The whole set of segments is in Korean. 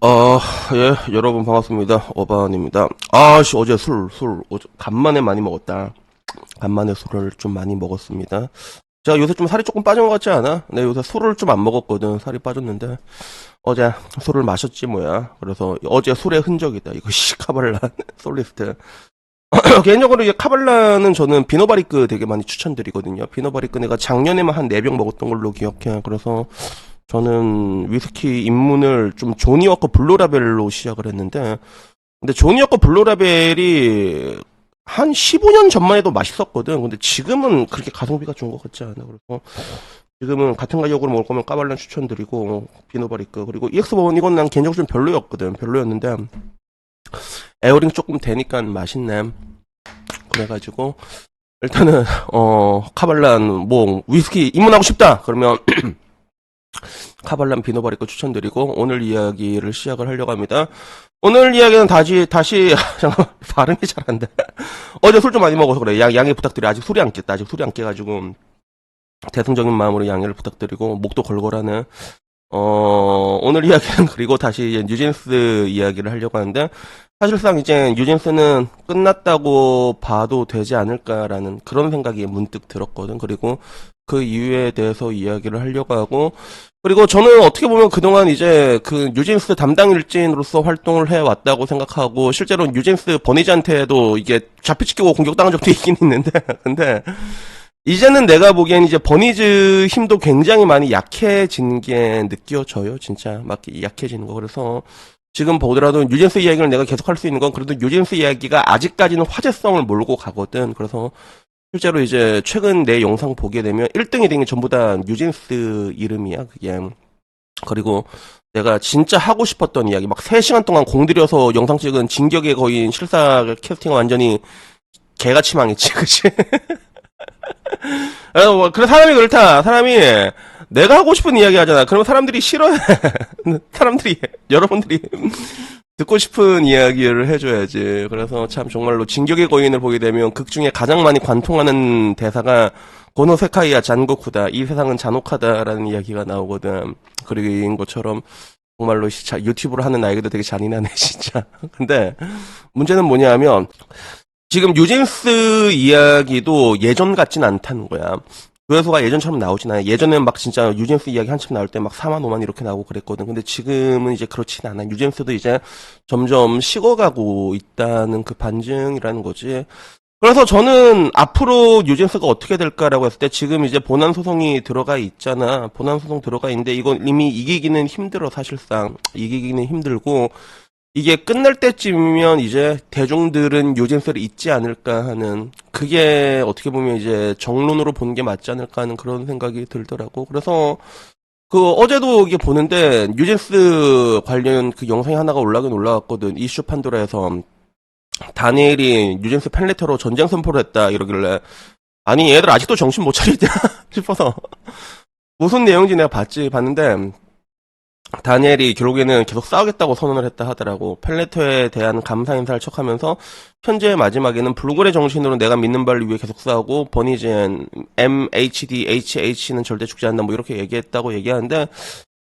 어, 예, 여러분 반갑습니다. 어반입니다. 아, 씨, 어제 술, 술, 어제 간만에 많이 먹었다. 간만에 술을 좀 많이 먹었습니다. 제가 요새 좀 살이 조금 빠진 것 같지 않아? 네, 요새 술을 좀 안 먹었거든. 살이 빠졌는데. 어제 술을 마셨지 뭐야. 그래서 어제 술의 흔적이다. 이거 씨, 카발란, 솔리스트. 개인적으로 이제 카발란은 저는 비노바리크 되게 많이 추천드리거든요. 비노바리크 내가 작년에만 한 4병 먹었던 걸로 기억해. 그래서 저는 위스키 입문을 좀 조니 워커 블루라벨로 시작을 했는데, 근데 조니 워커 블루라벨이 한 15년 전만 해도 맛있었거든. 근데 지금은 그렇게 가성비가 좋은 것 같지 않아. 그래서 지금은 같은 가격으로 먹을 거면 까발란 추천드리고, 비노바리크. 그리고 EX1 이건 난 개인적으로 좀 별로였거든. 별로였는데, 에어링 조금 되니까 맛있네. 그래가지고, 일단은, 어, 카발란, 뭐, 위스키 입문하고 싶다! 그러면, 카발란 비노바리 거 추천드리고 오늘 이야기를 시작을 하려고 합니다. 오늘 이야기는 다시 다시 잠깐 발음이 잘 안 돼. 어제 술 좀 많이 먹어서 그래. 양 양해 부탁드려. 아직 술이 안 깼다. 아직 술이 안 깨가지고 대승적인 마음으로 양해를 부탁드리고 목도 걸걸하는 어 오늘 이야기는 그리고 다시 이제 뉴진스 이야기를 하려고 하는데 사실상 이제 뉴진스는 끝났다고 봐도 되지 않을까라는 그런 생각이 문득 들었거든. 그리고 그 이유에 대해서 이야기를 하려고 하고 그리고 저는 어떻게 보면 그동안 이제 그 뉴진스 담당 일진으로서 활동을 해왔다고 생각하고 실제로 뉴진스 버니즈한테도 이게 잡혀치기고 공격당한 적도 있긴 있는데 근데 이제는 내가 보기엔 이제 버니즈 힘도 굉장히 많이 약해진 게 느껴져요 진짜. 막 약해지는 거. 그래서 지금 보더라도 뉴진스 이야기를 내가 계속 할 수 있는 건 그래도 뉴진스 이야기가 아직까지는 화제성을 몰고 가거든. 그래서 실제로 이제 최근 내 영상 보게 되면 1등이 된 게 전부 다 뉴진스 이름이야, 그게. 그리고 내가 진짜 하고 싶었던 이야기, 막 3시간 동안 공들여서 영상 찍은 진격의 거인 실사 캐스팅 완전히 개같이 망했지, 그치? 어, 뭐, 그래, 사람이 그렇다. 사람이 내가 하고 싶은 이야기 하잖아. 그러면 사람들이 싫어해. 사람들이, 여러분들이 듣고 싶은 이야기를 해줘야지. 그래서 참 정말로 진격의 거인을 보게 되면 극 중에 가장 많이 관통하는 대사가 고노 세카이야 잔고쿠다. 이 세상은 잔혹하다라는 이야기가 나오거든. 그린 것처럼 정말로 진짜 유튜브로 하는 나에게도 되게 잔인하네 진짜. 근데 문제는 뭐냐면 지금 뉴진스 이야기도 예전 같진 않다는 거야. 조회수가 예전처럼 나오진 않아요. 예전에는 막 진짜 유젠스 이야기 한참 나올 때 막 4만 5만 이렇게 나오고 그랬거든. 근데 지금은 이제 그렇진 않아. 유젠스도 이제 점점 식어가고 있다는 그 반증이라는 거지. 그래서 저는 앞으로 유젠스가 어떻게 될까라고 했을 때 지금 이제 본안 소송이 들어가 있잖아. 본안 소송 들어가 있는데 이건 이미 이기기는 힘들어 사실상. 이기기는 힘들고 이게 끝날 때쯤이면 이제 대중들은 요진세를 잊지 않을까 하는 그게 어떻게 보면 이제 정론으로 보는 게 맞지 않을까 하는 그런 생각이 들더라고. 그래서 그 어제도 이게 보는데 뉴진스 관련 그 영상이 하나가 올라가긴 올라왔거든. 이슈 판도라에서 다니엘이 뉴진스 팬레터로 전쟁 선포를 했다 이러길래 아니 얘들 아직도 정신 못 차리냐 싶어서 무슨 내용인지 내가 봤지 봤는데 다니엘이 결국에는 계속 싸우겠다고 선언을 했다 하더라고. 펠레터에 대한 감사 인사를 척하면서 현재의 마지막에는 불굴의 정신으로 내가 믿는 바를 위해 계속 싸우고 버니젠 MHD HH는 절대 죽지 않는다 뭐 이렇게 얘기했다고 얘기하는데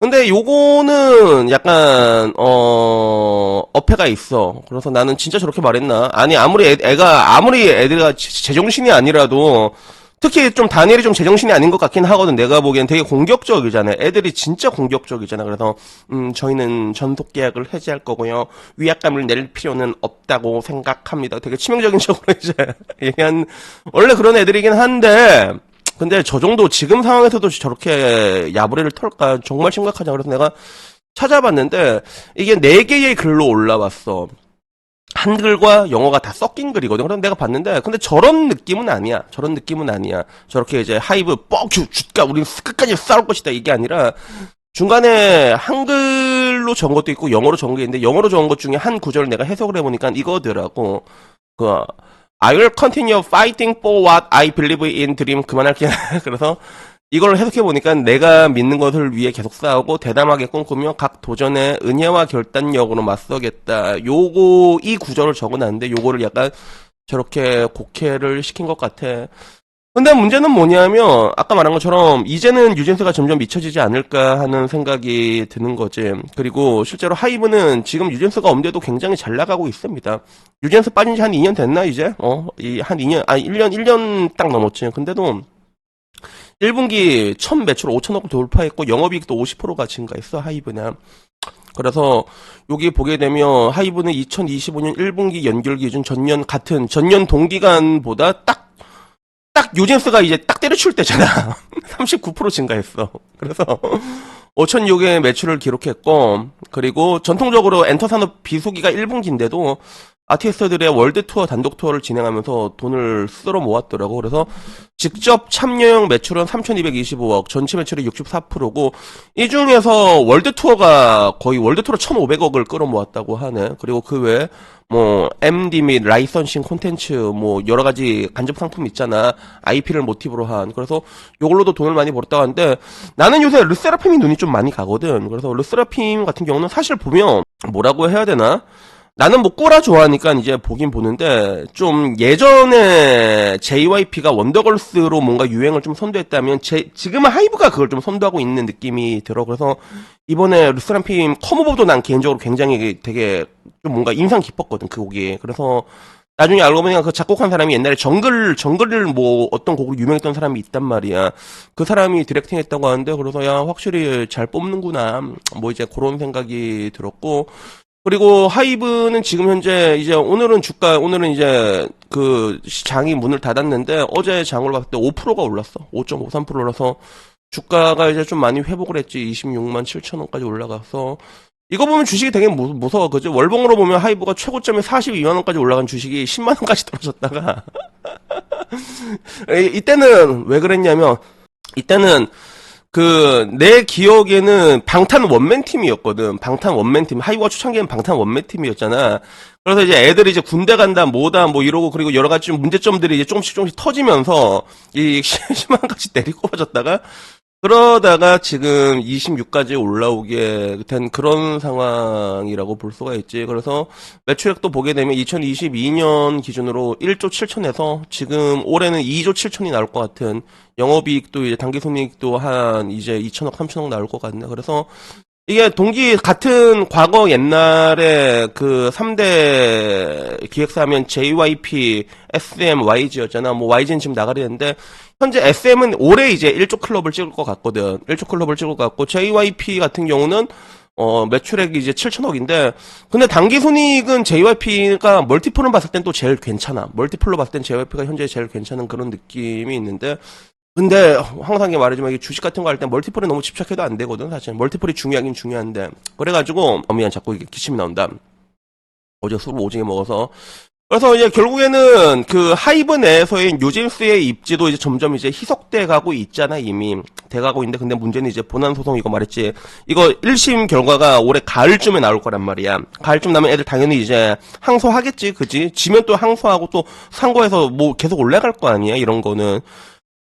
근데 요거는 약간 어 어폐가 있어. 그래서 나는 진짜 저렇게 말했나? 아니 아무리 애, 애가 아무리 애들가 제정신이 아니라도 특히 좀 다니엘이 좀 제정신이 아닌 것 같긴 하거든. 내가 보기엔 되게 공격적이잖아. 애들이 진짜 공격적이잖아. 그래서 음 저희는 전속 계약을 해지할 거고요. 위압감을 낼 필요는 없다고 생각합니다. 되게 치명적인 척으로 이제 얘기한 원래 그런 애들이긴 한데 근데 저 정도 지금 상황에서도 저렇게 야부리를 털까 정말 심각하죠. 그래서 내가 찾아봤는데 이게 네 개의 글로 올라왔어. 한글과 영어가 다 섞인 글이거든. 그럼 내가 봤는데, 근데 저런 느낌은 아니야. 저런 느낌은 아니야. 저렇게 이제 하이브 뻑큐 쉿가 우린 끝까지 싸울 것이다 이게 아니라 중간에 한글로 적은 것도 있고 영어로 적은 게 있는데 영어로 적은 것 중에 한 구절을 내가 해석을 해보니까 이거더라고. 그 I will continue fighting for what I believe in dream 그만할게. 그래서 이걸 해석해 보니까 내가 믿는 것을 위해 계속 싸우고 대담하게 꿈꾸며 각 도전의 은혜와 결단력으로 맞서겠다. 요거 이 구절을 적어놨는데 요거를 약간 저렇게 곡해를 시킨 것 같아. 근데 문제는 뭐냐면 아까 말한 것처럼 이제는 유젠스가 점점 미쳐지지 않을까 하는 생각이 드는 거지. 그리고 실제로 하이브는 지금 유젠스가 없는데도 굉장히 잘 나가고 있습니다. 유젠스 빠진 지 한 2년 됐나 이제? 어, 이 한 2년 아 1년 1년 딱 넘었지. 근데도 1분기 첫 매출 5천억을 돌파했고 영업이익도 50%가 증가했어 하이브는. 그래서 여기 보게 되면 하이브는 2025년 1분기 연결 기준 전년 같은 전년 동기간보다 딱 딱 요젠스가 이제 딱 때려칠 때잖아. 39% 증가했어. 그래서 5,600의 매출을 기록했고 그리고 전통적으로 엔터 산업 비수기가 1분기인데도 아티스트들의 월드 투어 단독 투어를 진행하면서 돈을 쓸어 모았더라고. 그래서 직접 참여형 매출은 3,225억, 전체 매출이 64%고 이 중에서 월드 투어가 거의 월드 투어 1,500억을 끌어 모았다고 하네. 그리고 그 외에 뭐 MD 및 라이선싱 콘텐츠 뭐 여러 가지 간접 상품 있잖아. IP를 모티브로 한. 그래서 요걸로도 돈을 많이 벌었다고 하는데 나는 요새 르세라핌이 눈이 좀 많이 가거든. 그래서 르세라핌 같은 경우는 사실 보면 뭐라고 해야 되나? 나는 뭐 꼬라 좋아하니까 이제 보긴 보는데 좀 예전에 JYP가 원더걸스로 뭔가 유행을 좀 선도했다면 제, 지금은 하이브가 그걸 좀 선도하고 있는 느낌이 들어. 그래서 이번에 루스람핌 컴오버도 난 개인적으로 굉장히 되게 좀 뭔가 인상 깊었거든 그 곡이. 그래서 나중에 알고 보니까 그 작곡한 사람이 옛날에 정글 정글을 뭐 어떤 곡으로 유명했던 사람이 있단 말이야. 그 사람이 디렉팅 했다고 하는데 그래서 야 확실히 잘 뽑는구나. 뭐 이제 그런 생각이 들었고. 그리고 하이브는 지금 현재 이제 오늘은 주가 오늘은 이제 그 장이 문을 닫았는데 어제 장을 봤을 때 5%가 올랐어. 5.53% 올라서 주가가 이제 좀 많이 회복을 했지. 26만 7천 원까지 올라가서 이거 보면 주식이 되게 무, 무서워. 그죠? 월봉으로 보면 하이브가 최고점이 42만 원까지 올라간 주식이 10만 원까지 떨어졌다가 이- 이때는 왜 그랬냐면 이때는 그, 내 기억에는 방탄 원맨 팀이었거든. 방탄 원맨 팀. 하이브가 초창기엔 방탄 원맨 팀이었잖아. 그래서 이제 애들이 이제 군대 간다, 뭐다, 뭐 이러고, 그리고 여러 가지 좀 문제점들이 이제 조금씩 조금씩 터지면서, 이 심한까지 내리꼽아졌다가, 그러다가 지금 26까지 올라오게 된 그런 상황이라고 볼 수가 있지. 그래서 매출액도 보게 되면 2022년 기준으로 1조 7천에서 지금 올해는 2조 7천이 나올 것 같은 영업이익도 이제 당기순이익도 한 이제 2천억 3천억 나올 것 같네. 그래서 이게 동기 같은 과거 옛날에 그 3대 기획사 하면 JYP, SM, YG였잖아. 뭐 YG는 지금 나가려는데 현재 SM은 올해 이제 1조 클럽을 찍을 것 같거든. 1조 클럽을 찍을 것 같고 JYP 같은 경우는 어 매출액이 이제 7천억인데 근데 단기 순이익은 JYP가 멀티플로 봤을 땐 또 제일 괜찮아. 멀티플로 봤을 땐 JYP가 현재 제일 괜찮은 그런 느낌이 있는데 근데 항상 이게 말하지만 이게 주식 같은 거 할 때 멀티플에 너무 집착해도 안 되거든 사실 멀티플이 중요하긴 중요한데. 그래가지고 어 미안 자꾸 이게 기침이 나온다. 어제 술을 오지게 먹어서. 그래서 이제 결국에는 그 하이브 내에서의 뉴진스의 입지도 이제 점점 이제 희석돼 가고 있잖아 이미. 돼 가고 있는데 근데 문제는 이제 본안 소송 이거 말했지. 이거 1심 결과가 올해 가을쯤에 나올 거란 말이야. 가을쯤 나면 애들 당연히 이제 항소하겠지 그지? 지면 또 항소하고 또 상고해서 뭐 계속 올라갈 거 아니야 이런 거는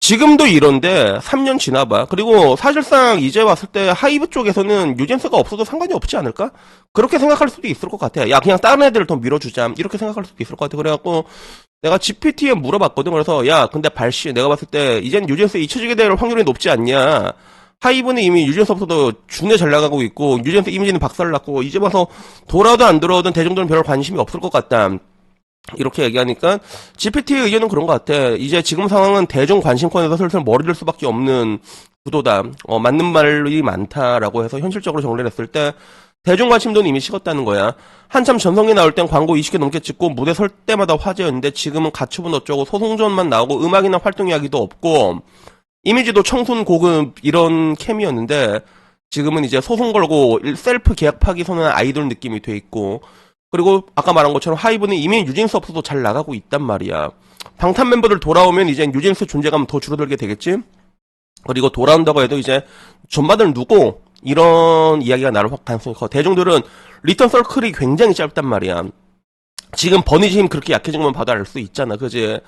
지금도 이런데 3년 지나봐. 그리고 사실상 이제 왔을 때 하이브 쪽에서는 유젠스가 없어도 상관이 없지 않을까? 그렇게 생각할 수도 있을 것 같아. 야, 그냥 다른 애들을 더 밀어주자. 이렇게 생각할 수도 있을 것 같아. 그래갖고 내가 GPT에 물어봤거든. 그래서 야, 근데 발씨 내가 봤을 때 이젠 유젠스 잊혀지게 될 확률이 높지 않냐? 하이브는 이미 유젠스 없어도 준에 잘 나가고 있고 유젠스 이미지는 박살났고 이제 와서 돌아도 안 돌아오든 대중들은 별 관심이 없을 것 같다. 이렇게 얘기하니까 GPT의 의견은 그런 것 같아. 이제 지금 상황은 대중 관심권에서 슬슬 멀어질 수밖에 없는 구도다. 어, 맞는 말이 많다라고 해서 현실적으로 정리를 했을 때 대중 관심도는 이미 식었다는 거야. 한참 전성기 나올 땐 광고 20개 넘게 찍고 무대 설 때마다 화제였는데 지금은 가축은 어쩌고 소송전만 나오고 음악이나 활동 이야기도 없고 이미지도 청순 고급 이런 캠이었는데 지금은 이제 소송 걸고 셀프 계약 파기 선언한 아이돌 느낌이 돼 있고 그리고 아까 말한 것처럼 하이브는 이미 유진스 없어도 잘 나가고 있단 말이야. 방탄 멤버들 돌아오면 이제 유진스 존재감 더 줄어들게 되겠지? 그리고 돌아온다고 해도 이제 전반을 누고 이런 이야기가 나올 확 가능성이 커. 대중들은 리턴 서클이 굉장히 짧단 말이야. 지금 버니지 힘 그렇게 약해진 것만 봐도 알 수 있잖아. 그지?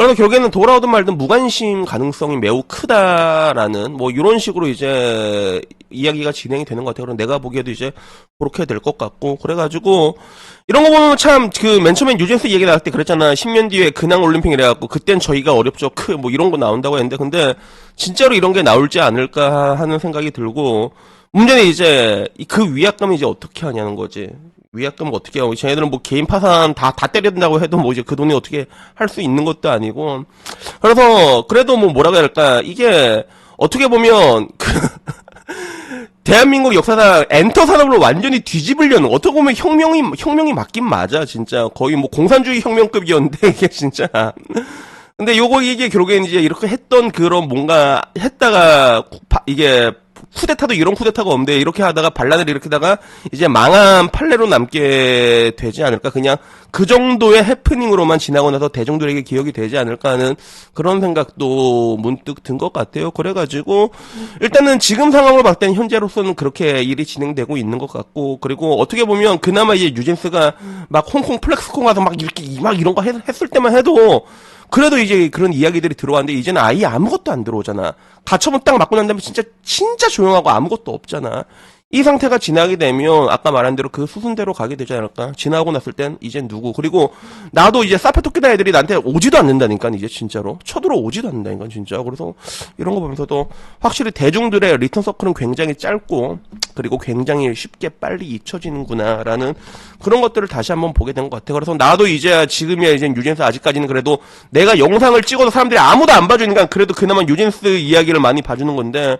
그래서 결국에는 돌아오든 말든 무관심 가능성이 매우 크다라는 뭐 이런 식으로 이제 이야기가 진행이 되는 것 같아요. 그럼 내가 보기에도 이제 그렇게 될 것 같고 그래가지고 이런 거 보면 참 그 맨 처음엔 유젠스 얘기 나올 때 그랬잖아. 10년 뒤에 근황 올림픽 이래갖고 그땐 저희가 어렵죠. 크 뭐 이런 거 나온다고 했는데 근데 진짜로 이런 게 나올지 않을까 하는 생각이 들고 문제는 이제 이그 위약금을 이제 어떻게 하냐는 거지. 위약금을 어떻게 하고 쟤네들은 뭐 개인 파산 다 다 때려든다고 해도 뭐 이제 그 돈이 어떻게 할 수 있는 것도 아니고. 그래서 그래도 뭐 뭐라고 해야 할까? 이게 어떻게 보면 그 대한민국 역사상 엔터 산업을 완전히 뒤집으려는 어떻게 보면 혁명이 혁명이 맞긴 맞아 진짜. 거의 뭐 공산주의 혁명급이었는데 이게 진짜. 근데 요거 이게 결국엔 이제 이렇게 했던 그런 뭔가 했다가 이게 쿠데타도 이런 쿠데타가 없는데 이렇게 하다가 반란을 일으키다가 이제 망한 판례로 남게 되지 않을까 그냥 그 정도의 해프닝으로만 지나고 나서 대중들에게 기억이 되지 않을까 하는 그런 생각도 문득 든 것 같아요. 그래가지고 일단은 지금 상황으로 봤을 땐 현재로서는 그렇게 일이 진행되고 있는 것 같고 그리고 어떻게 보면 그나마 이제 유진스가 막 홍콩 플렉스콘 가서 막 이렇게 막 이런 거 했- 했을 때만 해도 그래도 이제 그런 이야기들이 들어왔는데 이제는 아예 아무것도 안 들어오잖아. 가처분 딱 맞고 난 다음에 진짜 진짜 조용하고 아무것도 없잖아. 이 상태가 지나게 되면 아까 말한 대로 그 수순대로 가게 되지 않을까? 지나고 났을 땐 이젠 누구? 그리고 나도 이제 사페토끼다 애들이 나한테 오지도 않는다니까 이제 진짜로 쳐들어 오지도 않는다니까 진짜. 그래서 이런 거 보면서도 확실히 대중들의 리턴 서클은 굉장히 짧고 그리고 굉장히 쉽게 빨리 잊혀지는구나라는 그런 것들을 다시 한번 보게 된 것 같아요. 그래서 나도 이제 지금이야 이제 유진스 아직까지는 그래도 내가 영상을 찍어도 사람들이 아무도 안 봐주니까 그래도 그나마 유진스 이야기를 많이 봐주는 건데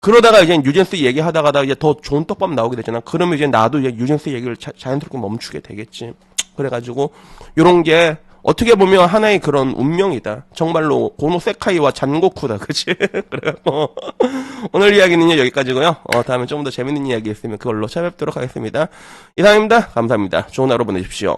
그러다가 이제 유진스 얘기하다가 이제 더 좋은 떡밥 나오게 되잖아. 그러면 이제 나도 이제 유진스 얘기를 자, 자연스럽게 멈추게 되겠지. 그래가지고 요런 게 어떻게 보면 하나의 그런 운명이다. 정말로 고노 세카이와 잔고쿠다. 그치? 그래갖고 오늘 이야기는요 여기까지고요. 어, 다음에 좀 더 재밌는 이야기 있으면 그걸로 찾아뵙도록 하겠습니다. 이상입니다. 감사합니다. 좋은 하루 보내십시오.